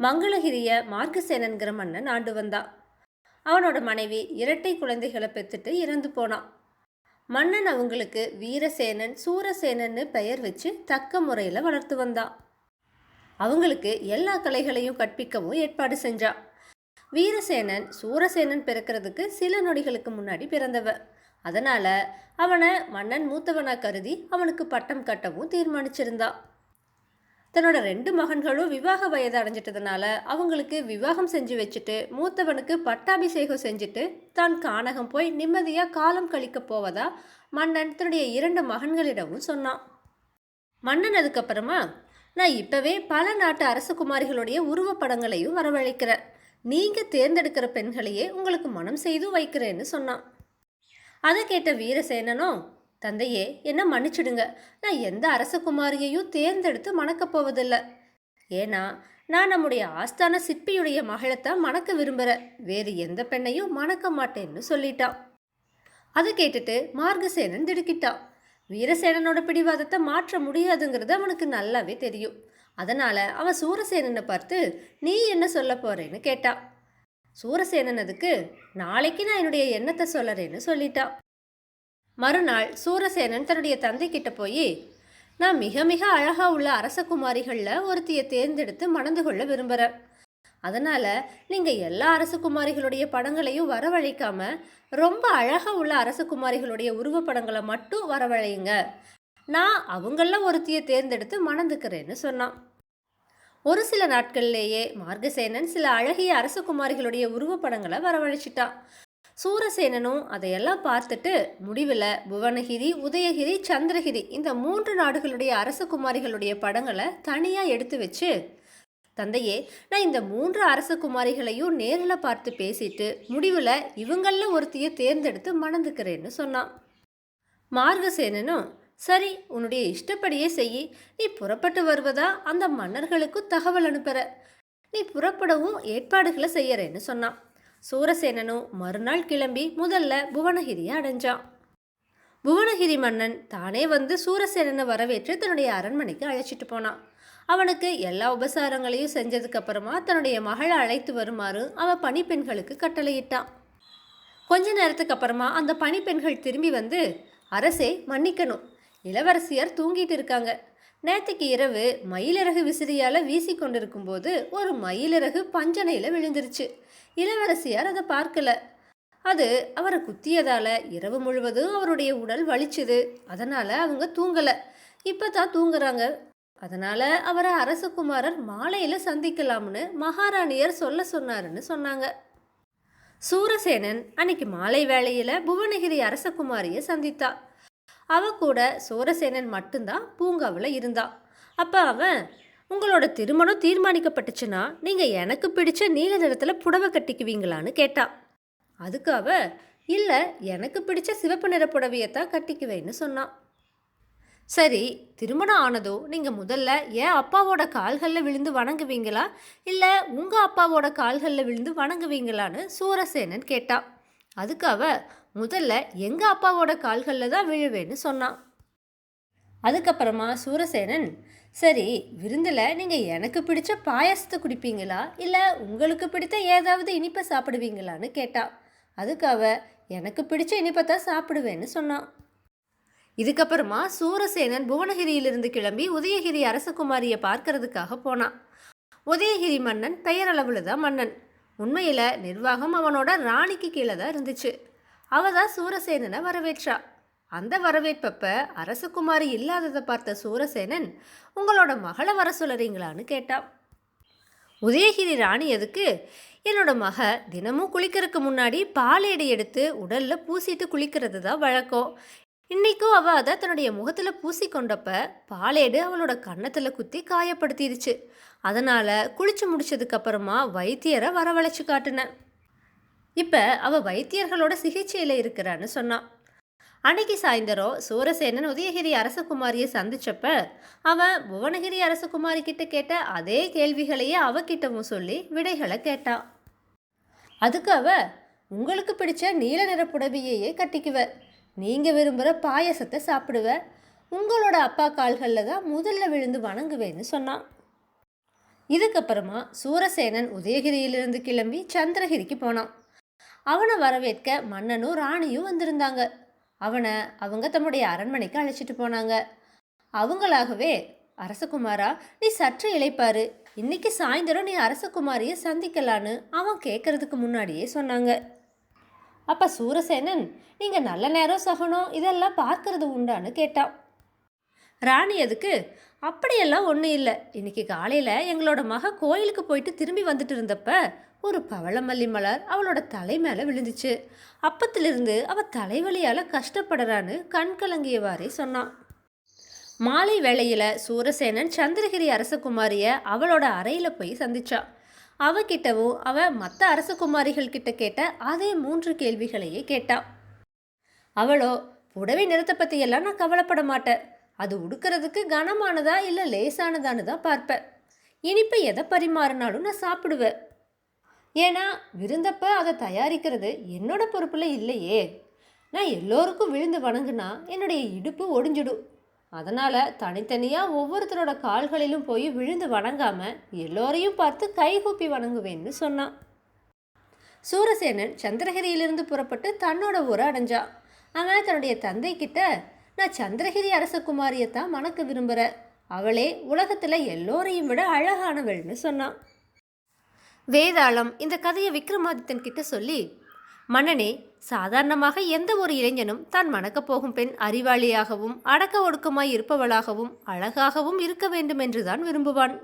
மங்களகிரிய மார்க்கசேனன்கிற மன்னன் ஆண்டு வந்தான் அவனோட மனைவி இரட்டை குழந்தைகளை பெற்றுட்டு இறந்து போனான் மன்னன் அவங்களுக்கு வீரசேனன் சூரசேனன்னு பெயர் வச்சு தக்க முறையில் வளர்த்து வந்தான் அவங்களுக்கு எல்லா கலைகளையும் கற்பிக்கவும் ஏற்பாடு செஞ்சான் வீரசேனன் சூரசேனன் பிறக்கிறதுக்கு சில நொடிகளுக்கு முன்னாடி பிறந்தவன் அதனால் அவனை மன்னன் மூத்தவனா கருதி அவனுக்கு பட்டம் கட்டவும் தீர்மானிச்சிருந்தான் தன்னோட ரெண்டு மகன்களும் விவாக வயது அடைஞ்சிட்டதுனால அவங்களுக்கு விவாகம் செஞ்சு வச்சுட்டு மூத்தவனுக்கு பட்டாபிஷேகம் செஞ்சுட்டு தான் கானகம் போய் நிம்மதியாக காலம் கழிக்க போவதா மன்னன் தன்னுடைய இரண்டு மகன்களிடமும் சொன்னான். மன்னன் அதுக்கப்புறமா நான் இப்போவே பல நாட்டு அரசகுமாரிகளுடைய உருவப்படங்களையும் வரவழைக்கிறேன். நீங்கள் தேர்ந்தெடுக்கிற பெண்களையே உங்களுக்கு மனம் செய்து வைக்கிறேன்னு சொன்னான். அதை கேட்ட வீரசேனனும் தந்தையே என்ன மன்னிச்சிடுங்க. நான் எந்த அரசகுமாரியையும் தேர்ந்தெடுத்து மணக்கப் போவதில்லை. ஏன்னா நான் நம்முடைய ஆஸ்தான சிற்பியுடைய மகளைத்தான் மணக்க விரும்புகிறேன் வேறு எந்த பெண்ணையும் மணக்க மாட்டேன்னு சொல்லிட்டான். அதை கேட்டுட்டு மார்கசேனன் திடுக்கிட்டான். வீரசேனனோட பிடிவாதத்தை மாற்ற முடியாதுங்கிறது அவனுக்கு நல்லாவே தெரியும். அதனால் அவன் சூரசேனனை பார்த்து நீ என்ன சொல்ல போறேன்னு கேட்டான் சூரசேனன் அதுக்கு நாளைக்கு நான் என்னுடைய எண்ணத்தை சொல்லறேன்னு சொல்லிட்டான் மறுநாள் சூரசேனன் தன்னுடைய தந்தை கிட்ட போய் நான் மிக மிக அழகா உள்ள அரசகுமாரிகளில் ஒருத்தியை தேர்ந்தெடுத்து மணந்து கொள்ள விரும்புகிறேன் அதனால நீங்க எல்லா அரசகுமாரிகளுடைய படங்களையும் வரவழைக்காம ரொம்ப அழகா உள்ள அரசகுமாரிகளுடைய உருவப்படங்களை மட்டும் வரவழையுங்க. நான் அவங்கள ஒருத்தியை தேர்ந்தெடுத்து மணந்துக்கிறேன்னு சொன்னான். ஒரு சில நாட்கள்லேயே மார்கசேனன் சில அழகிய அரசகுமாரிகளுடைய உருவப்படங்களை வரவழைச்சிட்டான். சூரசேனனும் அதையெல்லாம் பார்த்துட்டு முடிவில் புவனகிரி உதயகிரி சந்திரகிரி இந்த மூன்று நாடுகளுடைய அரசகுமாரிகளுடைய படங்களை தனியாக எடுத்து வச்சு தந்தையே நான் இந்த மூன்று அரசகுமாரிகளையும் நேரில் பார்த்து பேசிட்டு முடிவில் இவங்களில் ஒருத்தியை தேர்ந்தெடுத்து மணந்துக்கிறேன்னு சொன்னான். மார்கசேனனும் சரி உன்னுடைய இஷ்டப்படியே செய் நீ புறப்பட்டு வருவதா அந்த மன்னர்களுக்கும் தகவல் அனுப்புற நீ புறப்படவும் ஏற்பாடுகளை செய்யறேன்னு சொன்னான். சூரசேனனும் மறுநாள் கிளம்பி முதல்ல புவனகிரியை அடைஞ்சான். புவனகிரி மன்னன் தானே வந்து சூரசேனனை வரவேற்று தன்னுடைய அரண்மனைக்கு அழைச்சிட்டு போனான். அவனுக்கு எல்லா உபசாரங்களையும் செஞ்சதுக்கு அப்புறமா தன்னுடைய மகளை அழைத்து வருமாறு அவன் பணிப்பெண்களுக்கு கட்டளையிட்டான். கொஞ்ச நேரத்துக்கு அப்புறமா அந்த பணிப்பெண்கள் திரும்பி வந்து அரசே மன்னிக்கணும். இளவரசியார் தூங்கிட்டு இருக்காங்க. நேற்றுக்கு இரவு மயிலிறகு விசிறியால் வீசி கொண்டிருக்கும் போது ஒரு மயிலிறகு பஞ்சனையில் விழுந்துருச்சு. இளவரசியார் அதை பார்க்கல. அது அவரை குத்தியதால் இரவு முழுவதும் அவருடைய உடல் வலிச்சுது. அதனால் அவங்க தூங்கலை. இப்போ தான் தூங்குறாங்க. அதனால் அவரை அரசகுமாரர் மாலையில் சந்திக்கலாம்னு மகாராணியர் சொல்ல சொன்னாருன்னு சொன்னாங்க. சூரசேனன் அன்னைக்கு மாலை வேளையில் புவனகிரி அரசகுமாரியை சந்தித்தான் அவ கூட சோரசேனன் மட்டும்தான் பூங்காவில் இருந்தான் அப்போ அவன் உங்களோட திருமணம் தீர்மானிக்கப்பட்டுச்சுன்னா நீங்கள் எனக்கு பிடிச்ச நீல நிறத்தில் புடவை கட்டிக்குவீங்களான்னு கேட்டான் அதுக்கு அவ இல்லை எனக்கு பிடிச்ச சிவப்பு நிற புடவையத்தான் கட்டிக்குவேன்னு சொன்னான் சரி திருமணம் ஆனதோ நீங்கள் முதல்ல என் அப்பாவோட கால்களில் விழுந்து வணங்குவீங்களா? இல்லை உங்கள் அப்பாவோட கால்களில் விழுந்து வணங்குவீங்களான்னு சூரசேனன் கேட்டா. அதுக்கு அவ முதல்ல எங்கள் அப்பாவோட கால்களில் தான் விழுவேன்னு சொன்னான். அதுக்கப்புறமா சூரசேனன் சரி விருந்தில் நீங்கள் எனக்கு பிடிச்ச பாயாசத்தை குடிப்பீங்களா? இல்லை உங்களுக்கு பிடித்த ஏதாவது இனிப்பை சாப்பிடுவீங்களான்னு கேட்டா? அதுக்கு அவ எனக்கு பிடிச்ச இனிப்பை தான் சாப்பிடுவேன்னு சொன்னான். இதுக்கப்புறமா சூரசேனன் புவனகிரியிலிருந்து கிளம்பி உதயகிரி அரசகுமாரியை பார்க்கறதுக்காக போனான். உதயகிரி மன்னன் பெயரளவில் தான் மன்னன். உண்மையில் நிர்வாகம் அவனோட ராணிக்கு கீழே தான் இருந்துச்சு. அவ தான் சூரசேனனை வரவேற்றா. அந்த வரவேற்பப்ப அரசகுமாரி இல்லாததை பார்த்த சூரசேனன் உங்களோட மகளை வர சொல்லுறீங்களான்னு கேட்டான் உதயகிரி ராணி எதுக்கு? என்னோட மக தினமும் குளிக்கிறதுக்கு முன்னாடி பாலேடை எடுத்து உடல்ல பூசிட்டு குளிக்கிறது தான் வழக்கம். இன்னைக்கும் அவ அதை தன்னுடைய முகத்துல பூசி கொண்டப்ப பாலேடு அவளோட கன்னத்துல குத்தி காயப்படுத்திடுச்சு அதனால குளிச்சு முடிச்சதுக்கு அப்புறமா வைத்தியரை வரவழைச்சு காட்டுனேன் இப்போ அவள் வைத்தியர்களோட சிகிச்சையில் இருக்கிறான்னு சொன்னான் அன்னைக்கு சாயந்தரம் சூரசேனன் உதயகிரி அரசகுமாரியை சந்திச்சப்ப அவன் புவனகிரி அரசகுமாரி கிட்ட கேட்ட அதே கேள்விகளையே அவகிட்டவும் சொல்லி விடைகளை கேட்டான் அதுக்கு அவ உங்களுக்கு பிடிச்ச நீல நிற புடவையையே கட்டிக்குவ. நீங்க விரும்புகிற பாயசத்தை சாப்பிடுவ. உங்களோட அப்பா கால்களில் தான் முதல்ல விழுந்து வணங்குவேன்னு சொன்னான் இதுக்கப்புறமா சூரசேனன் உதயகிரியிலிருந்து கிளம்பி சந்திரகிரிக்கு போனான். அவனை வரவேற்க மன்னனும் ராணியும் வந்திருந்தாங்க. அவனை அவங்க தம்முடைய அரண்மனைக்கு அழைச்சிட்டு போனாங்க. அவங்களாகவே அரசகுமாரா நீ சற்று இழைப்பாரு இன்னைக்கு சாயந்தரம் நீ அரசகுமாரியை சந்திக்கலான்னு அவன் கேட்கறதுக்கு முன்னாடியே சொன்னாங்க. அப்ப சூரசேனன் நீங்க நல்ல நேரம் சகனம் இதெல்லாம் பார்க்கறது உண்டான்னு கேட்டான். ராணி அதுக்கு அப்படியெல்லாம் ஒன்றும் இல்லை. இன்னைக்கு காலையில் எங்களோட மக கோயிலுக்கு போயிட்டு திரும்பி வந்துட்டு இருந்தப்ப ஒரு பவளமல்லி மலர் அவளோட தலை மேலே விழுந்துச்சு. அப்பத்திலிருந்து அவள் தலைவலியால் கஷ்டப்படுறான்னு கண் கலங்கியவாறே சொன்னான். மாலை வேளையில் சூரசேனன் சந்திரகிரி அரசகுமாரியை அவளோட அறையில் போய் சந்திச்சா அவகிட்டவும் அவ மற்ற அரசகுமாரிகள் கிட்ட கேட்ட அதே மூன்று கேள்விகளையே கேட்டாள் அவளோ புடவை நிறத்தை பற்றியெல்லாம் நான் கவலைப்பட மாட்டேன். அது உடுக்கிறதுக்கு கனமானதா இல்லை லேசானதான்னு தான் பார்ப்பேன். இனிப்பை எதை பரிமாறினாலும் நான் சாப்பிடுவேன். ஏன்னா விருந்தப்ப அதை தயாரிக்கிறது என்னோட பொறுப்பில் இல்லையே. நான் எல்லோருக்கும் விழுந்து வணங்குனா என்னுடைய இடுப்பு ஒடிஞ்சிடும். அதனால் தனித்தனியாக ஒவ்வொருத்தரோட கால்களிலும் போய் விழுந்து வணங்காமல் எல்லோரையும் பார்த்து கைகூப்பி வணங்குவேன்னு சொன்னான். சூரசேனன் சந்திரகிரியிலிருந்து புறப்பட்டு தன்னோட ஊரை அடைஞ்சான் அவன் தன்னுடைய தந்தை கிட்ட நான் சந்திரகிரி அரசகுமாரியை தான் மணக்க விரும்புகிறேன் அவளே உலகத்தில் எல்லோரையும் விட அழகானவள்னு சொன்னான். வேதாளம் இந்த கதையை விக்ரமாதித்தன் கிட்ட சொல்லி மன்னனே சாதாரணமாக எந்த ஒரு இளைஞனும் தான் மணக்கப் போகும் பெண் அறிவாளியாகவும் அடக்க ஒடுக்கமாய் இருப்பவளாகவும் அழகாகவும் இருக்க வேண்டும் என்றுதான் விரும்புவான்.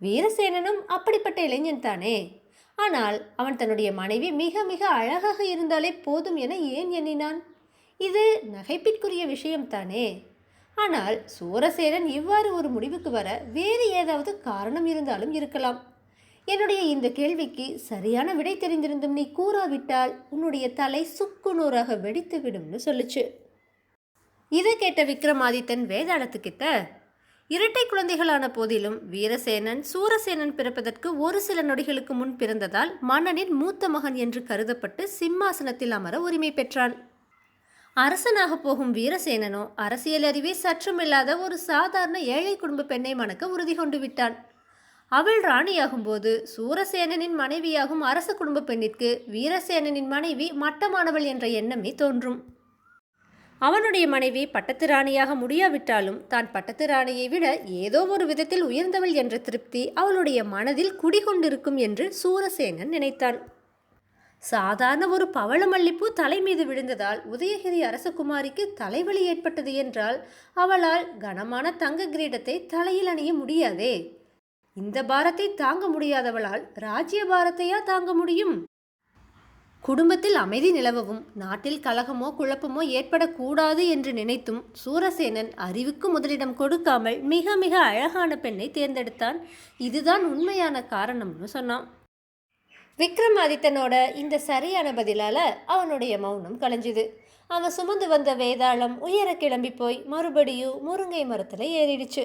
வீரசேனனும் அப்படிப்பட்ட இளைஞன் தானே. ஆனால் அவன் தன்னுடைய மனைவி மிக மிக அழகாக இருந்தாலே போதும் என ஏன் எண்ணினான்? இது நகைப்பிற்குரிய விஷயம்தானே ஆனால் சூரசேனன் இவ்வாறு ஒரு முடிவுக்கு வர வேறு ஏதாவது காரணம் இருந்தாலும் இருக்கலாம். என்னுடைய இந்த கேள்விக்கு சரியான விடை தெரிந்திருந்தும் நீ கூறாவிட்டால் உன்னுடைய தலை சுக்கு நூறாக வெடித்து விடும்னு சொல்லுச்சு. இதை கேட்ட விக்ரமாதித்தன் வேதாளத்துக்கிட்ட இரட்டை குழந்தைகளான போதிலும் வீரசேனன் சூரசேனன் பிறப்பதற்கு ஒரு சில நொடிகளுக்கு முன் பிறந்ததால் மன்னனின் மூத்த மகன் என்று கருதப்பட்டு சிம்மாசனத்தில் அமர உரிமை பெற்றான். அரசனாக போகும் வீரசேனனோ அரசியல் அறிவே சற்றுமில்லாத ஒரு சாதாரண ஏழை குடும்ப பெண்ணை மணக்க உறுதி கொண்டு விட்டான் அவள் ராணியாகும்போது சூரசேனனின் மனைவியாகும் அரச குடும்ப பெண்ணிற்கு வீரசேனனின் மனைவி மட்டமானவள் என்ற எண்ணமே தோன்றும். அவனுடைய மனைவி பட்டத்து ராணியாக முடியாவிட்டாலும் தான் பட்டத்து ராணியை விட ஏதோ ஒரு விதத்தில் உயர்ந்தவள் என்ற திருப்தி அவளுடைய மனதில் குடிகொண்டிருக்கும் என்று சூரசேனன் நினைத்தான். சாதாரண ஒரு பவளமல்லிப்பூ தலை மீது விழுந்ததால் உதயகிரி அரசகுமாரிக்கு தலைவலி ஏற்பட்டது என்றால் அவளால் கனமான தங்க கிரீடத்தை தலையில் அணிய முடியாதே. இந்த பாரத்தை தாங்க முடியாதவளால் ராஜ்ய பாரத்தையா தாங்க முடியும்? குடும்பத்தில் அமைதி நிலவவும் நாட்டில் கலகமோ குழப்பமோ ஏற்படக்கூடாது என்று நினைத்தும் சூரசேனன் அறிவுக்கு முதலிடம் கொடுக்காமல் மிக மிக அழகான பெண்ணை தேர்ந்தெடுத்தான். இதுதான் உண்மையான காரணம்னு சொன்னான். விக்ரமாதித்தனோட இந்த சரியான பதிலால அவனுடைய மௌனம் கலைஞ்சுது. அவன் சுமந்து வந்த வேதாளம் உயர கிளம்பி போய் மறுபடியும் முருங்கை மரத்தில் ஏறிடுச்சு.